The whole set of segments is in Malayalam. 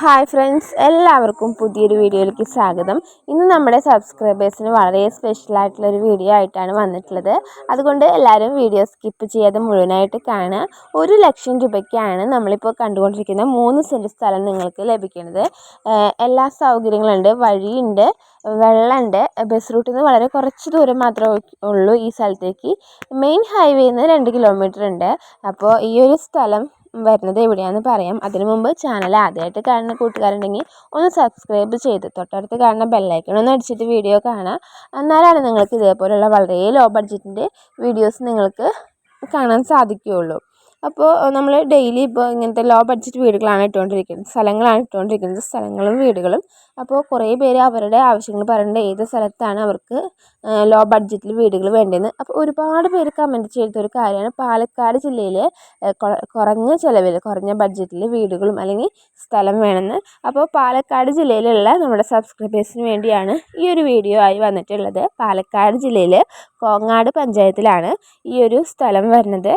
ഹായ് ഫ്രണ്ട്സ് എല്ലാവർക്കും പുതിയൊരു വീഡിയോയിലേക്ക് സ്വാഗതം. ഇന്ന് നമ്മുടെ സബ്സ്ക്രൈബേഴ്സിന് വളരെ ഒരു വീഡിയോ ആയിട്ടാണ് വന്നിട്ടുള്ളത്. അതുകൊണ്ട് എല്ലാവരും വീഡിയോ സ്കിപ്പ് ചെയ്യാതെ മുഴുവനായിട്ട് കാണുക. ഒരു ലക്ഷം രൂപയ്ക്കാണ് നമ്മളിപ്പോൾ കണ്ടുകൊണ്ടിരിക്കുന്ന മൂന്ന് സെന്റ് സ്ഥലം നിങ്ങൾക്ക് ലഭിക്കുന്നത്. എല്ലാ സൗകര്യങ്ങളുണ്ട് വഴിയുണ്ട് വെള്ളമുണ്ട് ബസ് റൂട്ടിൽ നിന്ന് വളരെ കുറച്ച് ദൂരം മാത്രമേ ഉള്ളൂ ഈ സ്ഥലത്തേക്ക്. മെയിൻ ഹൈവേയിൽ നിന്ന് രണ്ട് കിലോമീറ്റർ ഉണ്ട്. അപ്പോൾ ഈ ഒരു സ്ഥലം വരുന്നത് എവിടെയാണെന്ന് പറയാം. അതിനു മുമ്പ് ചാനൽ ആദ്യമായിട്ട് കാണുന്ന കൂട്ടുകാരുണ്ടെങ്കിൽ ഒന്ന് സബ്സ്ക്രൈബ് ചെയ്ത് തൊട്ടടുത്ത് കാണുന്ന ബെല്ലൈക്കൺ ഒന്ന് അടിച്ചിട്ട് വീഡിയോ കാണാം എന്നാലാണ് നിങ്ങൾക്ക് ഇതേപോലെയുള്ള വളരെ ലോ ബഡ്ജറ്റിന്റെ വീഡിയോസ് നിങ്ങൾക്ക് കാണാൻ സാധിക്കുകയുള്ളൂ. അപ്പോൾ നമ്മൾ ഡെയിലി ഇപ്പോൾ ഇങ്ങനത്തെ ലോ ബഡ്ജറ്റ് വീടുകളാണ് ഇട്ടുകൊണ്ടിരിക്കുന്നത് സ്ഥലങ്ങളാണ് ഇട്ടുകൊണ്ടിരിക്കുന്നത് സ്ഥലങ്ങളും വീടുകളും. അപ്പോൾ കുറേ പേര് അവരുടെ ആവശ്യങ്ങൾ പറയേണ്ട ഏത് സ്ഥലത്താണ് അവർക്ക് ലോ ബഡ്ജറ്റിൽ വീടുകൾ വേണ്ടതെന്ന്. അപ്പോൾ ഒരുപാട് പേര് കമന്റ് ചെയ്ത ഒരു കാര്യമാണ്. പാലക്കാട് ജില്ലയിൽ കുറഞ്ഞ ചിലവിൽ കുറഞ്ഞ ബഡ്ജറ്റിൽ വീടുകളും അല്ലെങ്കിൽ സ്ഥലം വേണമെന്ന്. അപ്പോൾ പാലക്കാട് ജില്ലയിലുള്ള നമ്മുടെ സബ്സ്ക്രൈബേഴ്സിന് വേണ്ടിയാണ് ഈ ഒരു വീഡിയോ ആയി വന്നിട്ടുള്ളത്. പാലക്കാട് ജില്ലയിൽ കോങ്ങാട് പഞ്ചായത്തിലാണ് ഈ ഒരു സ്ഥലം വരുന്നത്.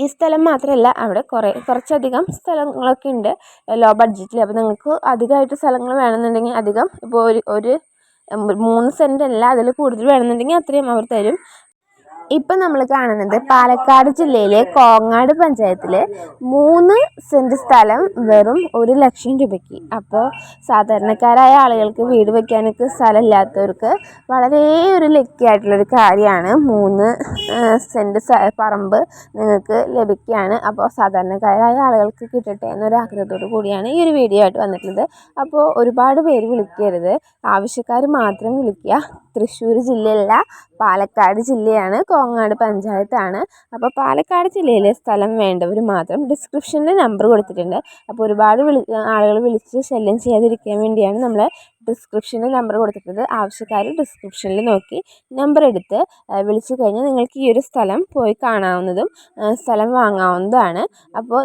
ഈ സ്ഥലം മാത്രമല്ല അവിടെ കുറേ കുറച്ചധികം സ്ഥലങ്ങളൊക്കെ ഉണ്ട് ലോ ബഡ്ജറ്റിൽ അപ്പോൾ നിങ്ങൾക്ക് അധികമായിട്ട് സ്ഥലങ്ങൾ വേണമെന്നുണ്ടെങ്കിൽ അധികം ഇപ്പോൾ ഒരു ഒരു മൂന്ന് സെന്റല്ല അതിൽ കൂടുതൽ വേണമെന്നുണ്ടെങ്കിൽ അത്രയും അവർ തരും. ഇപ്പം നമ്മൾ കാണുന്നത് പാലക്കാട് ജില്ലയിലെ കോങ്ങാട് പഞ്ചായത്തിൽ മൂന്ന് സെന്റ് സ്ഥലം വെറും ഒരു ലക്ഷം രൂപയ്ക്ക്. അപ്പോൾ സാധാരണക്കാരായ ആളുകൾക്ക് വീട് വയ്ക്കാനൊക്കെ സ്ഥലമില്ലാത്തവർക്ക് വളരെ ഒരു ലക്കിയായിട്ടുള്ളൊരു കാര്യമാണ്. മൂന്ന് സെന്റ് പറമ്പ് നിങ്ങൾക്ക് ലഭിക്കുകയാണ്. അപ്പോൾ സാധാരണക്കാരായ ആളുകൾക്ക് കിട്ടട്ടെ എന്നൊരു ആഗ്രഹത്തോടു കൂടിയാണ് ഈ ഒരു വീഡിയോ ആയിട്ട് വന്നിട്ടുള്ളത്. അപ്പോൾ ഒരുപാട് പേര് വിളിക്കരുത്. ആവശ്യക്കാർ മാത്രം വിളിക്കുക. തൃശ്ശൂർ ജില്ലയല്ല പാലക്കാട് ജില്ലയാണ്. കോങ്ങാട് പഞ്ചായത്താണ്. അപ്പോൾ പാലക്കാട് ജില്ലയിലെ സ്ഥലം വേണ്ടവർ മാത്രം ഡിസ്ക്രിപ്ഷനിൽ നമ്പർ കൊടുത്തിട്ടുണ്ട്. അപ്പോൾ ഒരുപാട് വിളി ആളുകൾ വിളിച്ച് ശല്യം ചെയ്യാതിരിക്കാൻ വേണ്ടിയാണ് നമ്മൾ ഡിസ്ക്രിപ്ഷനിൽ നമ്പർ കൊടുത്തിട്ടുണ്ട് ആവശ്യക്കാർ ഡിസ്ക്രിപ്ഷനിൽ നോക്കി നമ്പർ എടുത്ത് വിളിച്ചു കഴിഞ്ഞാൽ നിങ്ങൾക്ക് ഈ ഒരു സ്ഥലം പോയി കാണാവുന്നതും സ്ഥലം വാങ്ങാവുന്നതാണ് അപ്പോൾ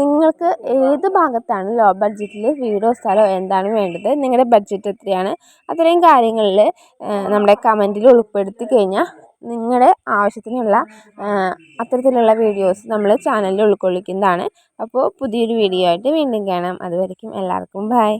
നിങ്ങൾക്ക് ഏത് ഭാഗത്താണ് ലോ ബഡ്ജറ്റിൽ വീടോ സ്ഥലമോ എന്താണ് വേണ്ടത്? നിങ്ങളുടെ ബഡ്ജറ്റ് എത്രയാണ്? അത്രയും കാര്യങ്ങളിൽ നമ്മുടെ കമന്റിൽ ഉൾപ്പെടുത്തി കഴിഞ്ഞാൽ നിങ്ങളുടെ ആവശ്യത്തിനുള്ള അത്തരത്തിലുള്ള വീഡിയോസ് നമ്മൾ ചാനലിൽ ഉൾക്കൊള്ളിക്കുന്നതാണ്. അപ്പോൾ പുതിയൊരു വീഡിയോ ആയിട്ട് വീണ്ടും കാണാം. അതുവരയ്ക്കും എല്ലാവർക്കും ബൈ.